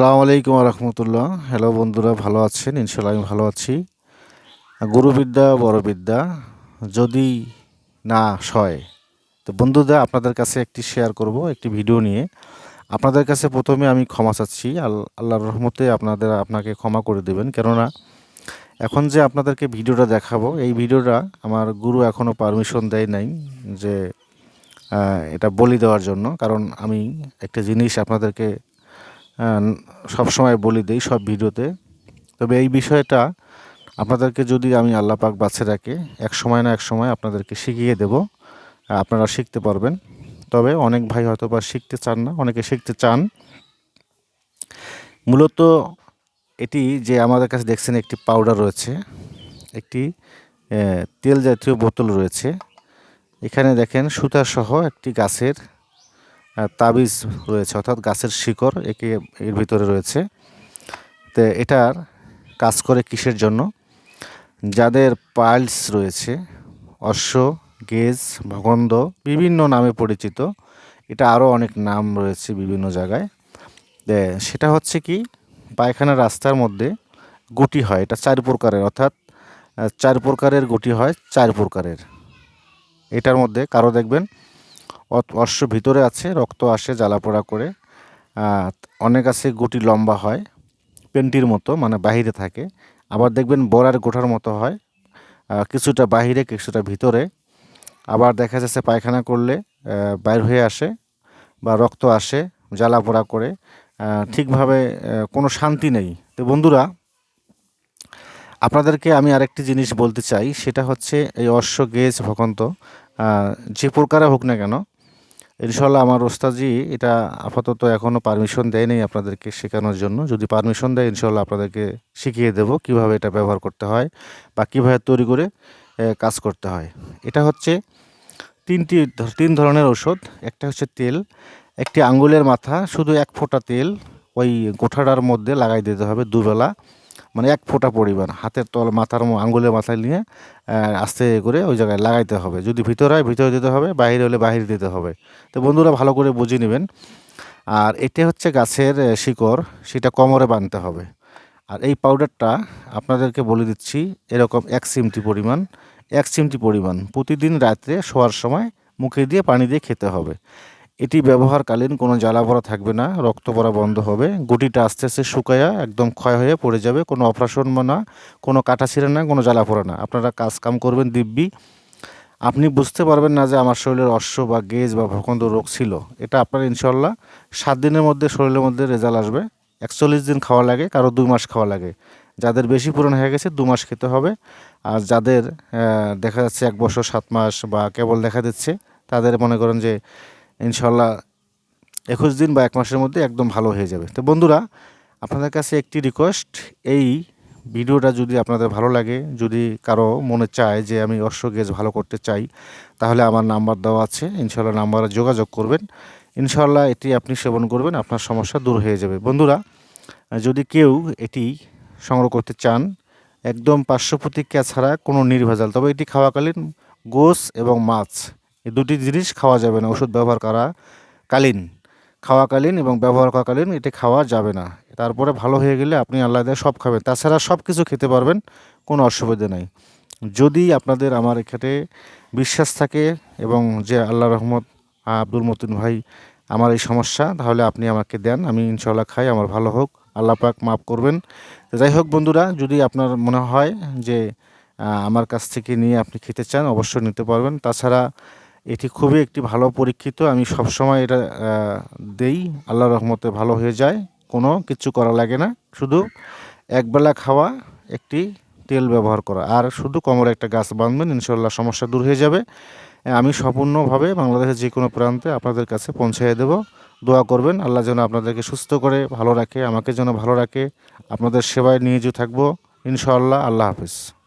আসসালামু আলাইকুম রহমতুল্লাহ। হ্যালো বন্ধুরা, ভালো আছেন? ইনশাল্লাহ আমি ভালো আছি। গুরুবিদ্যা, বড়বিদ্যা যদি না সয় তো বন্ধুরা, আপনাদের কাছে একটি শেয়ার করব, একটি ভিডিও নিয়ে। আপনাদের কাছে প্রথমে আমি ক্ষমা চাচ্ছি। আল্লাহর রহমতে আপনাদের, আপনাকে ক্ষমা করে দেবেন। কেননা, এখন যে আপনাদেরকে ভিডিওটা দেখাবো, এই ভিডিওটা আমার গুরু এখনও পারমিশন দেয় নাই যে এটা বলি দেওয়ার জন্য। কারণ আমি একটা জিনিস আপনাদেরকে সব সময় বলি দেই, সব ভিডিওতে। তবে এই বিষয়টা আপনাদেরকে যদি আমি আল্লাহ পাক বাছে রাখে, এক সময় না এক সময় আপনাদেরকে শিখিয়ে দেব আপনারা শিখতে পারবেন। তবে অনেক ভাই হয়তো বা শিখতে চান না, অনেকে শিখতে চান। মূলত এটি যে আমাদের কাছে দেখছেন একটি পাউডার রয়েছে, একটি তেল জাতীয় বোতল রয়েছে। এখানে দেখেন সুতাসহ একটি গাছের তাবিজ রয়েছে, অর্থাৎ গাছের শিকড় একে এর ভিতরে রয়েছে। তো এটার কাজ করে কিসের জন্য? যাদের পাইলস রয়েছে, অশ্ব, গেজ, ভগন্দ, বিভিন্ন নামে পরিচিত, এটা আরও অনেক নাম রয়েছে বিভিন্ন জায়গায়। সেটা হচ্ছে কি, পায়খানা রাস্তার মধ্যে গুটি হয়, এটা চার প্রকারের, অর্থাৎ চার প্রকারের গুটি হয়, চার প্রকারের। এটার মধ্যে কারও দেখবেন অশ্ব ভিতরে আছে, রক্ত আসে জ্বালাপোড়া করে। অনেক আছে গুটি লম্বা হয়, পেন্টির মতো মানে বাহিরে থাকে। আবার দেখবেন বড়ার গোঠার মতো হয় কিছুটা বাহিরে, কিছুটা ভিতরে। আবার দেখা যাচ্ছে পায়খানা করলে বাইর হয়ে আসে বা রক্ত আসে জ্বালাপোড়া করে। ঠিকভাবে কোনো শান্তি নেই। তো বন্ধুরা, আপনাদেরকে আমি আরেকটি জিনিস বলতে চাই, সেটা হচ্ছে এই অশ্ব গেজ ভকন্ত যে প্রকারে হোক না কেন ইনশাল্লাহ আমার ওস্তাজি এটা আপাতত এখনও পারমিশন দেয়নি আপনাদেরকে শেখানোর জন্য। যদি পারমিশন দেয় ইনশাল্লাহ আপনাদেরকে শিখিয়ে দেব কীভাবে এটা ব্যবহার করতে হয় বা কীভাবে তৈরি করে কাজ করতে হয়। এটা হচ্ছে তিনটি তিন ধরনের ওষুধ একটা হচ্ছে তেল, একটি আঙ্গুলের মাথা, শুধু এক ফোঁটা তেল, ওই গোঠাটার মধ্যে লাগাই দিতে হবে দুবেলা। মানে এক ফোঁটা পরিমাণ হাতের তল মাথার আঙ্গুলের মাথায় নিয়ে আস্তে করে ওই জায়গায় লাগাইতে হবে। যদি ভিতরে হয় ভিতরে দিতে হবে বাহিরে হলে বাহিরে দিতে হবে। তো বন্ধুরা ভালো করে বুঝে নেবেন। আর এটা হচ্ছে গাছের শিকড়, সেটা কোমরে বানতে হবে। আর এই পাউডারটা আপনাদেরকে বলে দিচ্ছি, এরকম এক চিমটি পরিমাণ, এক চিমটি পরিমাণ প্রতিদিন রাত্রে শোয়ার সময় মুখে দিয়ে পানি দিয়ে খেতে হবে। এটি ব্যবহারকালীন, কোনো জ্বালা ভরা থাকবে না, রক্ত পড়া বন্ধ হবে, গুটিটা আস্তে আস্তে শুকায়া একদম ক্ষয় হয়ে পড়ে যাবে, কোনো অপারেশন না, কোনো কাটা ছিঁড়ে না, কোনো জ্বালা পড়া না। আপনারা কাজ কাম করবেন দিব্যি। আপনি বুঝতে পারবেন না যে আমার শরীরের অশ্ব বা গেজ বা ভকন্দ রোগ ছিল। এটা আপনার ইনশাল্লাহ সাত দিনের মধ্যে, শরীরের মধ্যে রেজাল্ট আসবে। একচল্লিশ দিন খাওয়া লাগে, কারও দুই মাস খাওয়া লাগে। যাদের বেশি পুরনো হয়ে গেছে, দু মাস খেতে হবে। আর যাদের দেখা যাচ্ছে এক বছর, সাত মাস বা কেবল দেখা দিচ্ছে, তাদের মনে করেন যে ইনশাল্লাহ একুশ দিন বা এক মাসের মধ্যে একদম ভালো হয়ে যাবে। তো বন্ধুরা, আপনাদের কাছে একটি রিকোয়েস্ট এই ভিডিওটা যদি আপনাদের ভালো লাগে, যদি কারও মনে চায় যে আমি অশ্ব গেজ ভালো করতে চাই, তাহলে আমার নাম্বার দেওয়া আছে ইনশাল্লাহ নাম্বারে যোগাযোগ করবেন। ইনশাল্লাহ এটি আপনি সেবন করবেন, আপনার সমস্যা দূর হয়ে যাবে। বন্ধুরা, যদি কেউ এটি সংগ্রহ করতে চান, একদম পার্শ্ব প্রতিক্রিয়া ছাড়া কোনো নির্ভেজাল, তবে এটি খাওয়াকালীন গোস এবং মাছ। এই দুটি জিনিস খাওয়া যাবে না। ওষুধ ব্যবহার করা কালীন। খাওয়াকালীন এবং ব্যবহার করাকালীন এটি খাওয়া যাবে না। তারপরে ভালো হয়ে গেলে আপনি আল্লাহ দিয়ে সব খাবেন। তাছাড়া সব কিছু খেতে পারবেন, কোনো অসুবিধা নেই। যদি আপনাদের আমার এখানে বিশ্বাস থাকে এবং যে আল্লাহ রহমত, আব্দুল মতিন ভাই আমার এই সমস্যা, তাহলে আপনি আমাকে দেন, আমি ইনশাল্লাহ খাই, আমার ভালো হোক, আল্লাহ পাক মাফ করবেন। যাই হোক বন্ধুরা, যদি আপনার মনে হয় যে আমার কাছ থেকে নিয়ে আপনি খেতে চান, অবশ্যই নিতে পারবেন। তাছাড়া এটি খুবই একটি ভালো পরীক্ষিত। আমি সবসময় এটা দেই। আল্লাহ রহমতে ভালো হয়ে যায়। কোনো কিছু করা লাগে না। শুধু একবেলা খাওয়া, একটি তেল ব্যবহার করা। আর শুধু কোমরে একটা গাছ বাঁধবেন ইনশাল্লাহ সমস্যা দূর হয়ে যাবে। আমি সম্পূর্ণভাবে বাংলাদেশের যে কোনো প্রান্তে আপনাদের কাছে পৌঁছাইয়ে দেব। দোয়া করবেন, আল্লাহ যেন আপনাদেরকে সুস্থ করে, ভালো রাখে, আমাকে যেন ভালো রাখে। আপনাদের সেবায় নিয়োজিত থাকব। ইনশাআল্লাহ, আল্লাহ হাফিজ।